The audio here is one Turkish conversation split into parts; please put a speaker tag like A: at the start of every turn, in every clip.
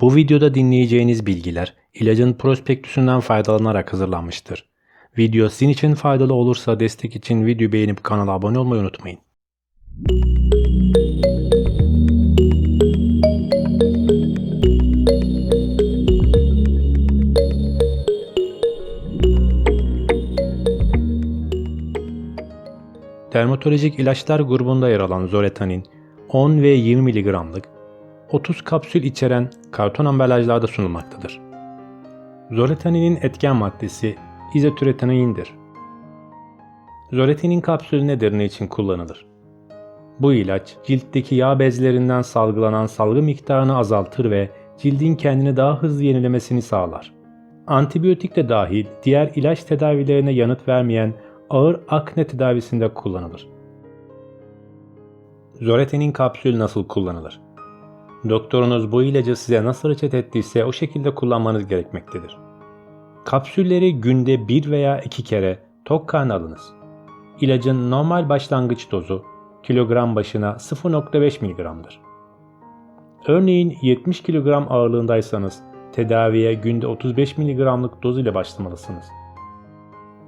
A: Bu videoda dinleyeceğiniz bilgiler ilacın prospektüsünden faydalanarak hazırlanmıştır. Video sizin için faydalı olursa destek için videoyu beğenip kanala abone olmayı unutmayın. Dermatolojik ilaçlar grubunda yer alan Zoletanin 10 ve 20 mg'lık 30 kapsül içeren karton ambalajlarda sunulmaktadır. Zoletaninin etken maddesi izotretinoindir. Zoletinin kapsülü nedir ne için kullanılır? Bu ilaç ciltteki yağ bezlerinden salgılanan salgı miktarını azaltır ve cildin kendini daha hızlı yenilemesini sağlar. Antibiyotik de dahil diğer ilaç tedavilerine yanıt vermeyen ağır akne tedavisinde kullanılır. Zoretenin kapsülü nasıl kullanılır? Doktorunuz bu ilacı size nasıl reçete ettiyse o şekilde kullanmanız gerekmektedir. Kapsülleri günde bir veya iki kere tok karnı alınız. İlacın normal başlangıç dozu kilogram başına 0.5 mg'dır. Örneğin 70 kilogram ağırlığındaysanız tedaviye günde 35 mg'lık doz ile başlamalısınız.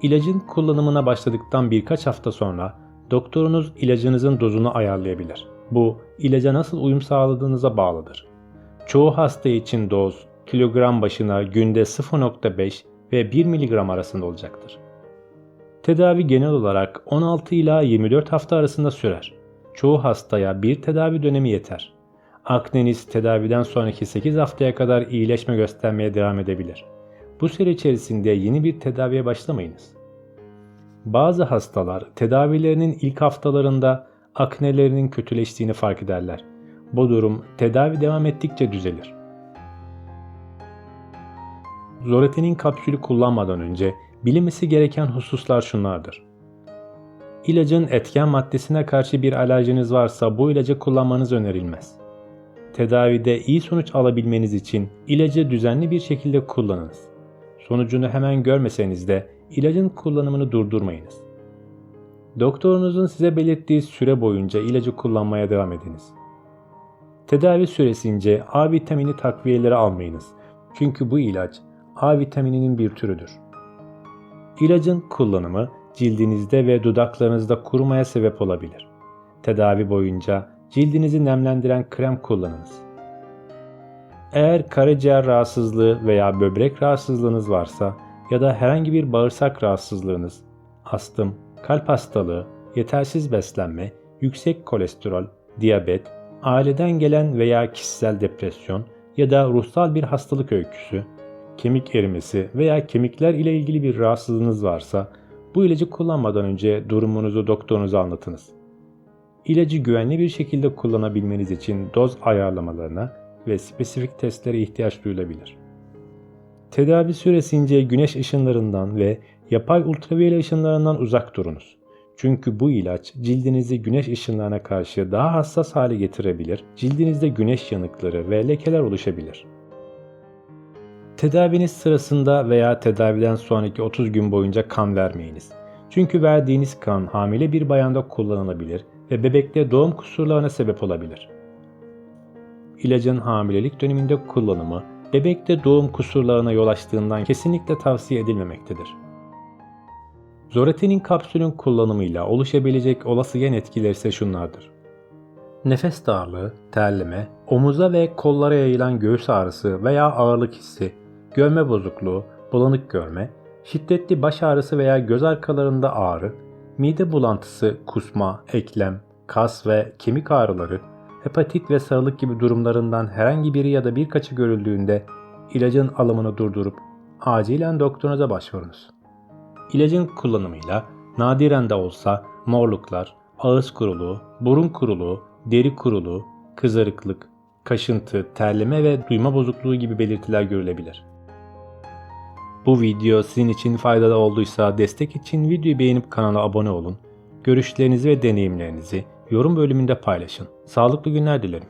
A: İlacın kullanımına başladıktan birkaç hafta sonra doktorunuz ilacınızın dozunu ayarlayabilir. Bu ilaca nasıl uyum sağladığınıza bağlıdır. Çoğu hasta için doz kilogram başına günde 0.5 ve 1 mg arasında olacaktır. Tedavi genel olarak 16 ila 24 hafta arasında sürer. Çoğu hastaya bir tedavi dönemi yeter. Akneniz tedaviden sonraki 8 haftaya kadar iyileşme göstermeye devam edebilir. Bu süre içerisinde yeni bir tedaviye başlamayınız. Bazı hastalar tedavilerinin ilk haftalarında aknelerinin kötüleştiğini fark ederler. Bu durum tedavi devam ettikçe düzelir. Zoretenin kapsülü kullanmadan önce bilinmesi gereken hususlar şunlardır. İlacın etken maddesine karşı bir alerjiniz varsa bu ilacı kullanmanız önerilmez. Tedavide iyi sonuç alabilmeniz için ilacı düzenli bir şekilde kullanınız. Sonucunu hemen görmeseniz de ilacın kullanımını durdurmayınız. Doktorunuzun size belirttiği süre boyunca ilacı kullanmaya devam ediniz. Tedavi süresince A vitamini takviyeleri almayınız. Çünkü bu ilaç A vitamininin bir türüdür. İlacın kullanımı cildinizde ve dudaklarınızda kurumaya sebep olabilir. Tedavi boyunca cildinizi nemlendiren krem kullanınız. Eğer karaciğer rahatsızlığı veya böbrek rahatsızlığınız varsa ya da herhangi bir bağırsak rahatsızlığınız, astım, kalp hastalığı, yetersiz beslenme, yüksek kolesterol, diyabet, aileden gelen veya kişisel depresyon ya da ruhsal bir hastalık öyküsü, kemik erimesi veya kemikler ile ilgili bir rahatsızlığınız varsa bu ilacı kullanmadan önce durumunuzu doktorunuza anlatınız. İlacı güvenli bir şekilde kullanabilmeniz için doz ayarlamalarına ve spesifik testlere ihtiyaç duyulabilir. Tedavi süresince güneş ışınlarından ve yapay ultraviyole ışınlarından uzak durunuz. Çünkü bu ilaç cildinizi güneş ışınlarına karşı daha hassas hale getirebilir, cildinizde güneş yanıkları ve lekeler oluşabilir. Tedaviniz sırasında veya tedaviden sonraki 30 gün boyunca kan vermeyiniz. Çünkü verdiğiniz kan hamile bir bayanda kullanılabilir ve bebekte doğum kusurlarına sebep olabilir. İlacın hamilelik döneminde kullanımı bebekte doğum kusurlarına yol açtığından kesinlikle tavsiye edilmemektedir. Zoretenin kapsülün kullanımıyla oluşabilecek olası yan etkiler ise şunlardır. Nefes darlığı, terleme, omuza ve kollara yayılan göğüs ağrısı veya ağırlık hissi, görme bozukluğu, bulanık görme, şiddetli baş ağrısı veya göz arkalarında ağrı, mide bulantısı, kusma, eklem, kas ve kemik ağrıları, hepatit ve sarılık gibi durumlarından herhangi biri ya da birkaçı görüldüğünde ilacın alımını durdurup acilen doktorunuza başvurunuz. İlacın kullanımıyla nadiren de olsa morluklar, ağız kuruluğu, burun kuruluğu, deri kuruluğu, kızarıklık, kaşıntı, terleme ve duyma bozukluğu gibi belirtiler görülebilir. Bu video sizin için faydalı olduysa destek için videoyu beğenip kanala abone olun. Görüşlerinizi ve deneyimlerinizi yorum bölümünde paylaşın. Sağlıklı günler dilerim.